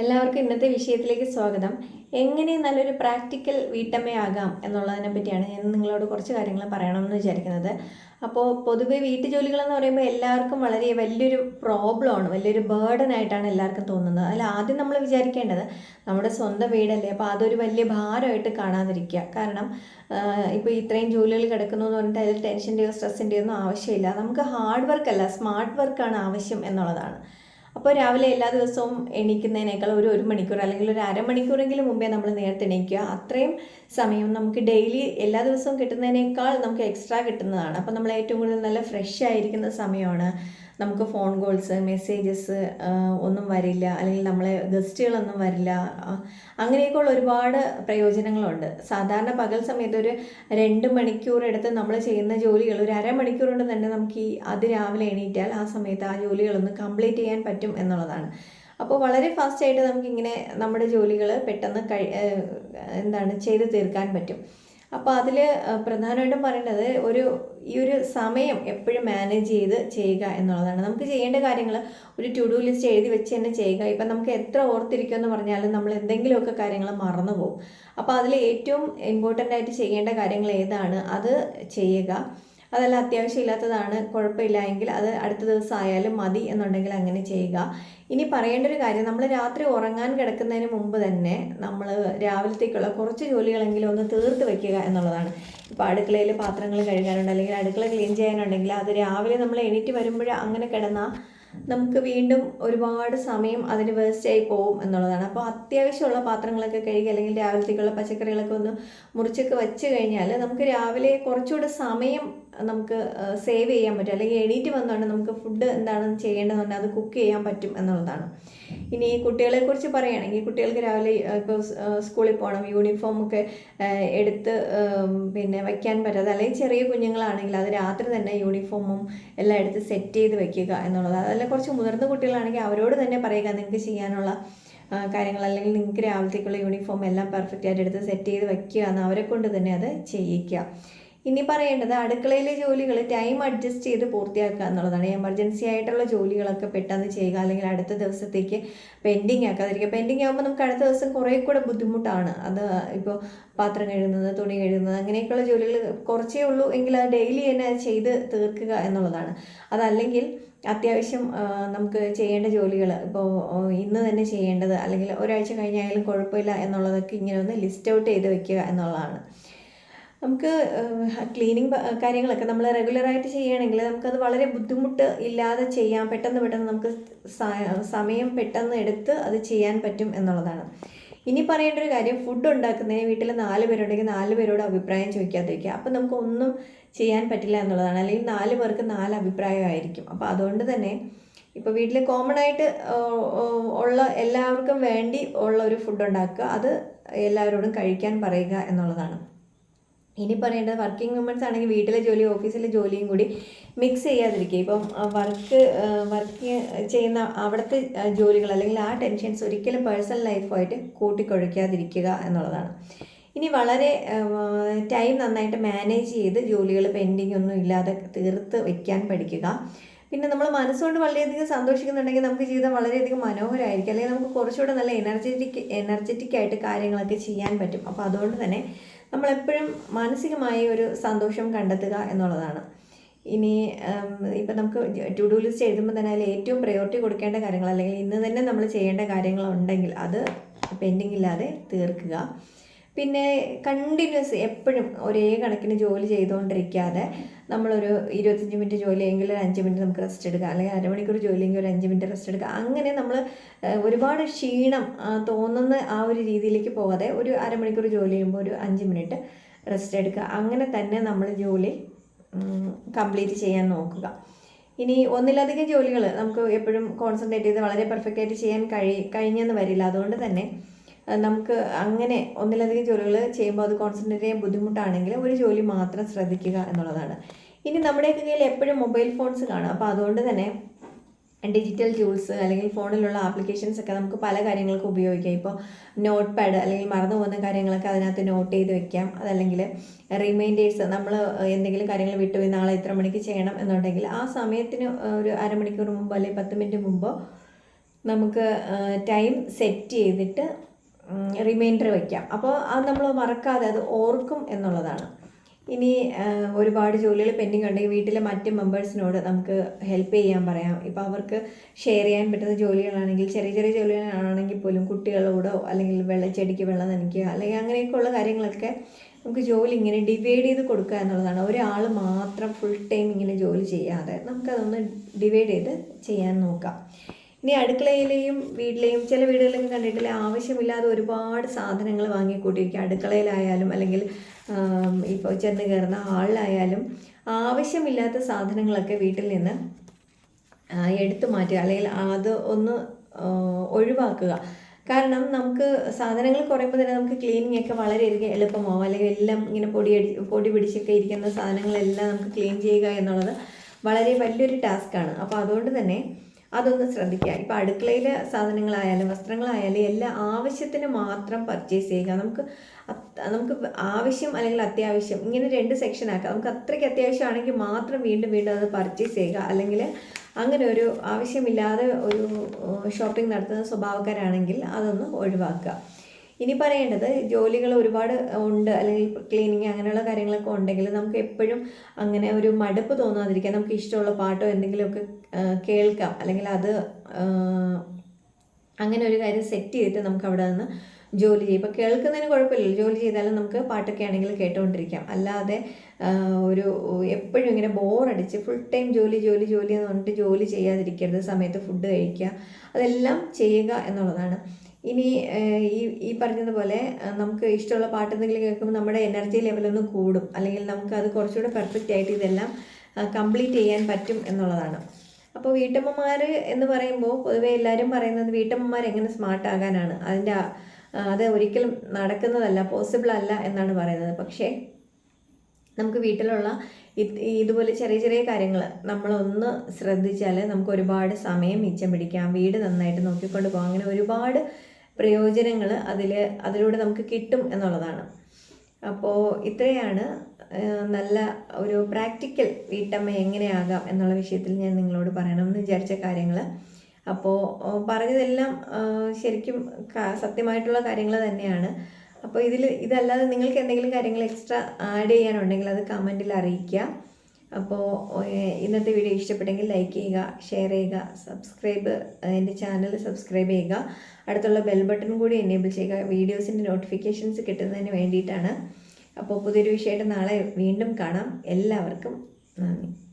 എല്ലാവർക്കും ഇന്നത്തെ വിഷയത്തിലേക്ക് സ്വാഗതം. എങ്ങനെ നല്ലൊരു പ്രാക്ടിക്കൽ വീട്ടമ്മയാകാം എന്നുള്ളതിനെ പറ്റിയാണ് ഞാൻ നിങ്ങളോട് കുറച്ച് കാര്യങ്ങൾ പറയണമെന്ന് വിചാരിക്കുന്നത്. അപ്പോൾ പൊതുവെ വീട്ടുജോലികൾ എന്ന് പറയുമ്പോൾ എല്ലാവർക്കും വളരെ വലിയൊരു പ്രോബ്ലമാണ് വലിയൊരു ബേർഡൻ ആയിട്ടാണ് എല്ലാവർക്കും തോന്നുന്നത്. അതിൽ ആദ്യം നമ്മൾ വിചാരിക്കേണ്ടത് നമ്മുടെ സ്വന്തം വീടല്ലേ അപ്പോൾ അതൊരു വലിയ ഭാരമായിട്ട് കാണാതിരിക്കുക. കാരണം ഇപ്പോൾ ഇത്രയും ജോലികൾ കിടക്കുന്നു എന്ന് പറഞ്ഞിട്ട് അതിൽ ടെൻഷന്റെയോ സ്ട്രെസ്സിന്റെയോ ഒന്നും ആവശ്യമില്ല. നമുക്ക് ഹാർഡ് വർക്കല്ല സ്മാർട്ട് വർക്കാണ് ആവശ്യം എന്നുള്ളതാണ്. അപ്പോൾ രാവിലെ എല്ലാ ദിവസവും എണീക്കുന്നതിനേക്കാൾ ഒരു ഒരു മണിക്കൂർ അല്ലെങ്കിൽ ഒരു അരമണിക്കൂറെങ്കിലും മുമ്പേ നമ്മൾ നേരത്തെ എണീക്കുക. അത്രയും സമയം നമുക്ക് ഡെയിലി എല്ലാ ദിവസവും കിട്ടുന്നതിനേക്കാൾ നമുക്ക് എക്സ്ട്രാ കിട്ടുന്നതാണ്. അപ്പോൾ നമ്മൾ ഏറ്റവും കൂടുതൽ നല്ല ഫ്രഷ് ആയിരിക്കുന്ന സമയമാണ്. നമുക്ക് ഫോൺ കോൾസ് മെസ്സേജസ് ഒന്നും വരില്ല. അല്ലെങ്കിൽ നമ്മളെ ഗസ്റ്റുകളൊന്നും വരില്ല. അങ്ങനെയൊക്കെയുള്ള ഒരുപാട് പ്രയോജനങ്ങളുണ്ട്. സാധാരണ പകൽ സമയത്ത് ഒരു രണ്ട് മണിക്കൂർ എടുത്ത് നമ്മൾ ചെയ്യുന്ന ജോലികൾ ഒരു അരമണിക്കൂർ കൊണ്ട് തന്നെ നമുക്ക് ഈ അത് രാവിലെ എണീറ്റാൽ ആ സമയത്ത് ആ ജോലികളൊന്ന് കംപ്ലീറ്റ് ചെയ്യാൻ പറ്റും എന്നുള്ളതാണ്. അപ്പോൾ വളരെ ഫാസ്റ്റായിട്ട് നമുക്കിങ്ങനെ നമ്മുടെ ജോലികൾ പെട്ടെന്ന് കഴി എന്താണ് ചെയ്ത് തീർക്കാൻ പറ്റും. അപ്പോൾ അതിൽ പ്രധാനമായിട്ടും പറയേണ്ടത് ഒരു ഈ ഒരു സമയം എപ്പോഴും മാനേജ് ചെയ്ത് ചെയ്യുക എന്നുള്ളതാണ്. നമുക്ക് ചെയ്യേണ്ട കാര്യങ്ങൾ ഒരു ടു ഡു ലിസ്റ്റ് എഴുതി വെച്ച് തന്നെ ചെയ്യുക. ഇപ്പം നമുക്ക് എത്ര ഓർത്തിരിക്കുമെന്ന് പറഞ്ഞാലും നമ്മൾ എന്തെങ്കിലുമൊക്കെ കാര്യങ്ങൾ മറന്നു പോകും. അപ്പോൾ അതിൽ ഏറ്റവും ഇമ്പോർട്ടന്റ് ആയിട്ട് ചെയ്യേണ്ട കാര്യങ്ങൾ ഏതാണ്? അത് ചെയ്യുക. അതല്ല അത്യാവശ്യമില്ലാത്തതാണ് കുഴപ്പമില്ല എങ്കിൽ അത് അടുത്ത ദിവസം ആയാലും മതി എന്നുണ്ടെങ്കിൽ അങ്ങനെ ചെയ്യുക. ഇനി പറയേണ്ട ഒരു കാര്യം നമ്മൾ രാത്രി ഉറങ്ങാൻ കിടക്കുന്നതിന് മുമ്പ് തന്നെ നമ്മൾ രാവിലത്തേക്കുള്ള കുറച്ച് ജോലികളെങ്കിലും ഒന്ന് തീർത്ത് വെക്കുക എന്നുള്ളതാണ്. ഇപ്പോൾ അടുക്കളയിൽ പാത്രങ്ങൾ കഴുകാനുണ്ട് അല്ലെങ്കിൽ അടുക്കള ക്ലീൻ ചെയ്യാനുണ്ടെങ്കിൽ അത് രാവിലെ നമ്മൾ എണീറ്റ് വരുമ്പോൾ അങ്ങനെ കിടന്നാൽ നമുക്ക് വീണ്ടും ഒരുപാട് സമയം അതിന് വേസ്റ്റായി പോകും എന്നുള്ളതാണ്. അപ്പോൾ അത്യാവശ്യമുള്ള പാത്രങ്ങളൊക്കെ കഴുകി അല്ലെങ്കിൽ രാവിലത്തേക്കുള്ള പച്ചക്കറികളൊക്കെ ഒന്ന് മുറിച്ചൊക്കെ വെച്ച് കഴിഞ്ഞാൽ നമുക്ക് രാവിലെ കുറച്ചുകൂടെ സമയം നമുക്ക് സേവ് ചെയ്യാൻ പറ്റും. അല്ലെങ്കിൽ എണീറ്റ് വന്നുകൊണ്ട് നമുക്ക് ഫുഡ് എന്താണെന്ന് ചെയ്യേണ്ടതുകൊണ്ട് അത് കുക്ക് ചെയ്യാൻ പറ്റും എന്നുള്ളതാണ്. ഇനി കുട്ടികളെ കുറിച്ച് പറയുകയാണെങ്കിൽ കുട്ടികൾക്ക് രാവിലെ ഇപ്പോൾ സ്കൂളിൽ പോകണം. യൂണിഫോം ഒക്കെ എടുത്ത് പിന്നെ വയ്ക്കാൻ പറ്റാതെ അല്ലെങ്കിൽ ചെറിയ കുഞ്ഞുങ്ങളാണെങ്കിൽ അത് രാത്രി തന്നെ യൂണിഫോമും എല്ലാം എടുത്ത് സെറ്റ് ചെയ്ത് വെക്കുക എന്നുള്ളത്. അതല്ല കുറച്ച് മുതിർന്ന കുട്ടികളാണെങ്കിൽ അവരോട് തന്നെ പറയുക നിങ്ങൾക്ക് ചെയ്യാനുള്ള കാര്യങ്ങൾ അല്ലെങ്കിൽ നിങ്ങൾക്ക് രാവിലത്തേക്കുള്ള യൂണിഫോം എല്ലാം പെർഫെക്റ്റ് ആയിട്ട് എടുത്ത് സെറ്റ് ചെയ്ത് വെക്കുക എന്ന് അവരെ കൊണ്ട് തന്നെ അത് ചെയ്യിക്കുക. ഇനി പറയേണ്ടത് അടുക്കളയിലെ ജോലികൾ ടൈം അഡ്ജസ്റ്റ് ചെയ്ത് പൂർത്തിയാക്കുക എന്നുള്ളതാണ്. എമർജൻസി ആയിട്ടുള്ള ജോലികളൊക്കെ പെട്ടെന്ന് ചെയ്യുക അല്ലെങ്കിൽ അടുത്ത ദിവസത്തേക്ക് പെൻഡിങ് ആക്കാതിരിക്കുക പെൻഡിങ് ആകുമ്പോൾ നമുക്ക് അടുത്ത ദിവസം കുറേ കൂടെ ബുദ്ധിമുട്ടാണ്. അത് ഇപ്പോൾ പാത്രം കഴുകുന്നത് തുണി കഴുകുന്നത് അങ്ങനെയൊക്കെയുള്ള ജോലികൾ കുറച്ചേ ഉള്ളൂ എങ്കിൽ അത് ഡെയിലി തന്നെ ചെയ്ത് തീർക്കുക എന്നുള്ളതാണ്. അതല്ലെങ്കിൽ അത്യാവശ്യം നമുക്ക് ചെയ്യേണ്ട ജോലികൾ ഇപ്പോൾ ഇന്ന് തന്നെ ചെയ്യേണ്ടത് അല്ലെങ്കിൽ ഒരാഴ്ച കഴിഞ്ഞായാലും കുഴപ്പമില്ല എന്നുള്ളതൊക്കെ ഇങ്ങനെ ഒന്ന് ലിസ്റ്റ് ഔട്ട് ചെയ്ത് വെക്കുക എന്നുള്ളതാണ്. നമുക്ക് ക്ലീനിങ് കാര്യങ്ങളൊക്കെ നമ്മൾ റെഗുലറായിട്ട് ചെയ്യുകയാണെങ്കിൽ നമുക്കത് വളരെ ബുദ്ധിമുട്ട് ഇല്ലാതെ ചെയ്യാം. പെട്ടെന്ന് പെട്ടെന്ന് നമുക്ക് സമയം പെട്ടെന്ന് എടുത്ത് അത് ചെയ്യാൻ പറ്റും എന്നുള്ളതാണ്. ഇനി പറയേണ്ട ഒരു കാര്യം ഫുഡ് ഉണ്ടാക്കുന്നതിന് വീട്ടിൽ നാല് പേരുണ്ടെങ്കിൽ നാല് പേരോട് അഭിപ്രായം ചോദിക്കാതിരിക്കുക. അപ്പം നമുക്ക് ഒന്നും ചെയ്യാൻ പറ്റില്ല എന്നുള്ളതാണ്. അല്ലെങ്കിൽ നാല് പേർക്ക് നാല് അഭിപ്രായമായിരിക്കും അപ്പോൾ അതുകൊണ്ട് തന്നെ ഇപ്പോൾ വീട്ടിൽ കോമൺ ആയിട്ട് ഉള്ള എല്ലാവർക്കും വേണ്ടി ഉള്ള ഒരു ഫുഡ് ഉണ്ടാക്കുക. അത് എല്ലാവരോടും കഴിക്കാൻ പറയുക എന്നുള്ളതാണ്. ഇനി പറയേണ്ടത് വർക്കിംഗ് വുമൻസ് ആണെങ്കിൽ വീട്ടിലെ ജോലി ഓഫീസിലെ ജോലിയും കൂടി മിക്സ് ചെയ്യാതിരിക്കുക. ഇപ്പം വർക്ക് വർക്ക് ചെയ്യുന്ന അവിടുത്തെ ജോലികൾ അല്ലെങ്കിൽ ആ ടെൻഷൻസ് ഒരിക്കലും പേഴ്സണൽ ലൈഫുമായിട്ട് കൂട്ടിക്കൊഴിക്കാതിരിക്കുക എന്നുള്ളതാണ്. ഇനി വളരെ ടൈം നന്നായിട്ട് മാനേജ് ചെയ്ത് ജോലികൾ പെൻഡിങ് ഒന്നും ഇല്ലാതെ തീർത്ത് വെക്കാൻ പഠിക്കുക. പിന്നെ നമ്മൾ മനസ്സുകൊണ്ട് വളരെയധികം സന്തോഷിക്കുന്നുണ്ടെങ്കിൽ നമുക്ക് ജീവിതം വളരെയധികം മനോഹരമായിരിക്കും അല്ലെങ്കിൽ നമുക്ക് കുറച്ചുകൂടെ നല്ല എനർജറ്റിക് എനർജറ്റിക് ആയിട്ട് കാര്യങ്ങളൊക്കെ ചെയ്യാൻ പറ്റും. അപ്പോൾ അതുകൊണ്ട് തന്നെ നമ്മളെപ്പോഴും മാനസികമായി ഒരു സന്തോഷം കണ്ടെത്തുക എന്നുള്ളതാണ്. ഇനി ഇപ്പം നമുക്ക് ടു ഡു ലിസ്റ്റ് എഴുതുമ്പോൾ തന്നെ അതിൽ ഏറ്റവും പ്രയോറിറ്റി കൊടുക്കേണ്ട കാര്യങ്ങൾ അല്ലെങ്കിൽ ഇന്ന് തന്നെ നമ്മൾ ചെയ്യേണ്ട കാര്യങ്ങളുണ്ടെങ്കിൽ അത് പെൻഡിങ് ഇല്ലാതെ തീർക്കുക. പിന്നെ കണ്ടിന്യൂസ് എപ്പോഴും ഒരേ കണക്കിന് ജോലി ചെയ്തുകൊണ്ടിരിക്കാതെ നമ്മളൊരു ഇരുപത്തഞ്ച് മിനിറ്റ് ജോലിയെങ്കിൽ ഒരു അഞ്ച് മിനിറ്റ് നമുക്ക് റെസ്റ്റ് എടുക്കാം. അല്ലെങ്കിൽ അരമണിക്കൂർ ജോലിയെങ്കിൽ ഒരു അഞ്ച് മിനിറ്റ് റെസ്റ്റ് എടുക്കുക അങ്ങനെ നമ്മൾ ഒരുപാട് ക്ഷീണം തോന്നുന്ന ആ ഒരു രീതിയിലേക്ക് പോകാതെ ഒരു അരമണിക്കൂർ ജോലി ചെയ്യുമ്പോൾ ഒരു അഞ്ച് മിനിറ്റ് റെസ്റ്റ് എടുക്കുക. അങ്ങനെ തന്നെ നമ്മൾ ജോലി കംപ്ലീറ്റ് ചെയ്യാൻ നോക്കുക. ഇനി ഒന്നിലധികം ജോലികൾ നമുക്ക് എപ്പോഴും കോൺസെൻട്രേറ്റ് ചെയ്ത് വളരെ പെർഫെക്റ്റ് ആയിട്ട് ചെയ്യാൻ കഴി കഴിഞ്ഞെന്ന് വരില്ല. അതുകൊണ്ട് തന്നെ നമുക്ക് അങ്ങനെ ഒന്നിലധികം ജോലികൾ ചെയ്യുമ്പോൾ അത് കോൺസെൻട്രേറ്റ് ചെയ്യാൻ ബുദ്ധിമുട്ടാണെങ്കിൽ ഒരു ജോലി മാത്രം ശ്രദ്ധിക്കുക എന്നുള്ളതാണ്. ഇനി നമ്മുടെയൊക്കെ കയ്യിൽ എപ്പോഴും മൊബൈൽ ഫോൺസ് കാണും. അപ്പോൾ അതുകൊണ്ട് തന്നെ ഡിജിറ്റൽ ടൂൾസ് അല്ലെങ്കിൽ ഫോണിലുള്ള ആപ്ലിക്കേഷൻസ് ഒക്കെ നമുക്ക് പല കാര്യങ്ങൾക്കും ഉപയോഗിക്കാം. ഇപ്പോൾ നോട്ട് പാഡ് അല്ലെങ്കിൽ മറന്നു പോകുന്ന കാര്യങ്ങളൊക്കെ അതിനകത്ത് നോട്ട് ചെയ്ത് വെക്കാം. അതല്ലെങ്കിൽ റിമൈൻഡേഴ്സ് നമ്മൾ എന്തെങ്കിലും കാര്യങ്ങൾ വിട്ടുപോയി നാളെ ഇത്ര മണിക്ക് ചെയ്യണം എന്നുണ്ടെങ്കിൽ ആ സമയത്തിന് ഒരു അരമണിക്കൂർ മുമ്പോ അല്ലെങ്കിൽ പത്ത് മിനിറ്റ് മുമ്പോ നമുക്ക് ടൈം സെറ്റ് ചെയ്തിട്ട് റിമൈൻഡർ വയ്ക്കാം അപ്പോൾ അത് നമ്മൾ മറക്കാതെ അത് ഓർക്കും എന്നുള്ളതാണ്. ഇനി ഒരുപാട് ജോലികൾ പെൻഡിങ് ഉണ്ടെങ്കിൽ വീട്ടിലെ മറ്റ് മെമ്പേഴ്സിനോട് നമുക്ക് ഹെൽപ്പ് ചെയ്യാൻ പറയാം. ഇപ്പോൾ അവർക്ക് ഷെയർ ചെയ്യാൻ പറ്റുന്ന ജോലികളാണെങ്കിൽ ചെറിയ ചെറിയ ജോലികളാണെങ്കിൽ പോലും കുട്ടികളോടോ അല്ലെങ്കിൽ വെള്ളച്ചെടിക്ക് വെള്ളം നനയ്ക്കുക അല്ലെങ്കിൽ അങ്ങനെയൊക്കെയുള്ള കാര്യങ്ങളൊക്കെ നമുക്ക് ജോലി ഇങ്ങനെ ഡിവൈഡ് ചെയ്ത് കൊടുക്കുക എന്നുള്ളതാണ്. ഒരാൾ മാത്രം ഫുൾ ടൈം ഇങ്ങനെ ജോലി ചെയ്യാതെ നമുക്കതൊന്ന് ഡിവൈഡ് ചെയ്ത് ചെയ്യാൻ നോക്കാം. ഇനി അടുക്കളയിലെയും വീട്ടിലെയും ചില വീടുകളിലും കണ്ടിട്ടില്ലേ ആവശ്യമില്ലാതെ ഒരുപാട് സാധനങ്ങൾ വാങ്ങിക്കൂട്ടിയിരിക്കുക. അടുക്കളയിലായാലും അല്ലെങ്കിൽ ഇപ്പോൾ ചെന്ന് കയറുന്ന ഹാളിലായാലും ആവശ്യമില്ലാത്ത സാധനങ്ങളൊക്കെ വീട്ടിൽ നിന്ന് എടുത്തു മാറ്റുക. അല്ലെങ്കിൽ അത് ഒന്ന് ഒഴിവാക്കുക. കാരണം നമുക്ക് സാധനങ്ങൾ കുറയുമ്പോൾ തന്നെ നമുക്ക് ക്ലീനിങ് ഒക്കെ വളരെയധികം എളുപ്പമാവും. അല്ലെങ്കിൽ എല്ലാം ഇങ്ങനെ പൊടി അടി പൊടി പിടിച്ചൊക്കെ ഇരിക്കുന്ന സാധനങ്ങളെല്ലാം നമുക്ക് ക്ലീൻ ചെയ്യുക എന്നുള്ളത് വളരെ വലിയൊരു ടാസ്ക്കാണ് അപ്പോൾ അതുകൊണ്ട് തന്നെ അതൊന്ന് ശ്രദ്ധിക്കുക. ഇപ്പോൾ അടുക്കളയിലെ സാധനങ്ങളായാലും വസ്ത്രങ്ങളായാലും എല്ലാം ആവശ്യത്തിന് മാത്രം പർച്ചേസ് ചെയ്യുക. നമുക്ക് നമുക്ക് ആവശ്യം അല്ലെങ്കിൽ അത്യാവശ്യം ഇങ്ങനെ രണ്ട് സെക്ഷൻ ആക്കുക നമുക്ക് അത്രയ്ക്ക് അത്യാവശ്യമാണെങ്കിൽ മാത്രം വീണ്ടും വീണ്ടും അത് പർച്ചേസ് ചെയ്യുക. അല്ലെങ്കിൽ അങ്ങനെ ഒരു ആവശ്യമില്ലാതെ ഒരു ഷോപ്പിംഗ് നടത്തുന്ന സ്വഭാവക്കാരാണെങ്കിൽ അതൊന്ന് ഒഴിവാക്കുക. ഇനി പറയേണ്ടത് ജോലികൾ ഒരുപാട് ഉണ്ട് അല്ലെങ്കിൽ ക്ലീനിങ് അങ്ങനെയുള്ള കാര്യങ്ങളൊക്കെ ഉണ്ടെങ്കിൽ നമുക്ക് എപ്പോഴും അങ്ങനെ ഒരു മടുപ്പ് തോന്നാതിരിക്കാൻ നമുക്ക് ഇഷ്ടമുള്ള പാട്ടോ എന്തെങ്കിലുമൊക്കെ കേൾക്കാം. അല്ലെങ്കിൽ അത് അങ്ങനെ ഒരു കാര്യം സെറ്റ് ചെയ്തിട്ട് നമുക്ക് അവിടെ നിന്ന് ജോലി ചെയ്യും. ഇപ്പോൾ കേൾക്കുന്നതിന് കുഴപ്പമില്ല ജോലി ചെയ്താലും നമുക്ക് പാട്ടൊക്കെ ആണെങ്കിൽ കേട്ടുകൊണ്ടിരിക്കാം അല്ലാതെ ഒരു എപ്പോഴും ഇങ്ങനെ ബോറടിച്ച് ഫുൾ ടൈം ജോലി ജോലി ജോലി എന്ന് പറഞ്ഞിട്ട് ജോലി ചെയ്യാതിരിക്കരുത്. സമയത്ത് ഫുഡ് കഴിക്കുക. അതെല്ലാം ചെയ്യുക എന്നുള്ളതാണ്. ഇനി ഈ ഈ പറഞ്ഞതുപോലെ നമുക്ക് ഇഷ്ടമുള്ള പാട്ട് എന്തെങ്കിലും കേൾക്കുമ്പോൾ നമ്മുടെ എനർജി ലെവലൊന്ന് കൂടും. അല്ലെങ്കിൽ നമുക്ക് അത് കുറച്ചുകൂടെ പെർഫെക്റ്റ് ആയിട്ട് ഇതെല്ലാം കംപ്ലീറ്റ് ചെയ്യാൻ പറ്റും എന്നുള്ളതാണ്. അപ്പോൾ വീട്ടമ്മമാർ എന്ന് പറയുമ്പോൾ പൊതുവേ എല്ലാവരും പറയുന്നത് വീട്ടമ്മമാർ എങ്ങനെ സ്മാർട്ട് ആകാനാണ്. അതിന്റെ അത് ഒരിക്കലും നടക്കുന്നതല്ല പോസിബിൾ അല്ല എന്നാണ് പറയുന്നത്. പക്ഷേ നമുക്ക് വീട്ടിലുള്ള ഇതുപോലെ ചെറിയ ചെറിയ കാര്യങ്ങൾ നമ്മളൊന്ന് ശ്രദ്ധിച്ചാൽ നമുക്ക് ഒരുപാട് സമയം മിച്ചം പിടിക്കാം. വീട് നന്നായിട്ട് നോക്കിക്കൊണ്ട് പോകാം. അങ്ങനെ ഒരുപാട് പ്രയോജനങ്ങൾ അതിൽ അതിലൂടെ നമുക്ക് കിട്ടും എന്നുള്ളതാണ്. അപ്പോൾ ഇത്രയാണ് നല്ല ഒരു പ്രാക്ടിക്കൽ വീട്ടമ്മ എങ്ങനെയാകാം എന്നുള്ള വിഷയത്തിൽ ഞാൻ നിങ്ങളോട് പറയണമെന്ന് വിചാരിച്ച കാര്യങ്ങൾ അപ്പോൾ പറഞ്ഞതെല്ലാം ശരിക്കും സത്യമായിട്ടുള്ള കാര്യങ്ങൾ തന്നെയാണ്. അപ്പോൾ ഇതിൽ ഇതല്ലാതെ നിങ്ങൾക്ക് എന്തെങ്കിലും കാര്യങ്ങൾ എക്സ്ട്രാ ആഡ് ചെയ്യാനുണ്ടെങ്കിൽ അത് കമന്റിൽ അറിയിക്കുക. അപ്പോൾ ഇന്നത്തെ വീഡിയോ ഇഷ്ടപ്പെട്ടെങ്കിൽ ലൈക്ക് ചെയ്യുക ഷെയർ ചെയ്യുക സബ്സ്ക്രൈബ് എന്റെ ചാനൽ സബ്സ്ക്രൈബ് ചെയ്യുക. അടുത്തുള്ള ബെൽ ബട്ടൺ കൂടി എനേബിൾ ചെയ്യുക. വീഡിയോസിന്റെ നോട്ടിഫിക്കേഷൻസ് കിട്ടുന്നതിന് വേണ്ടിയിട്ടാണ്. അപ്പോൾ പുതിയൊരു വിഷയമായിട്ട് നാളെ വീണ്ടും കാണാം. എല്ലാവർക്കും നന്ദി.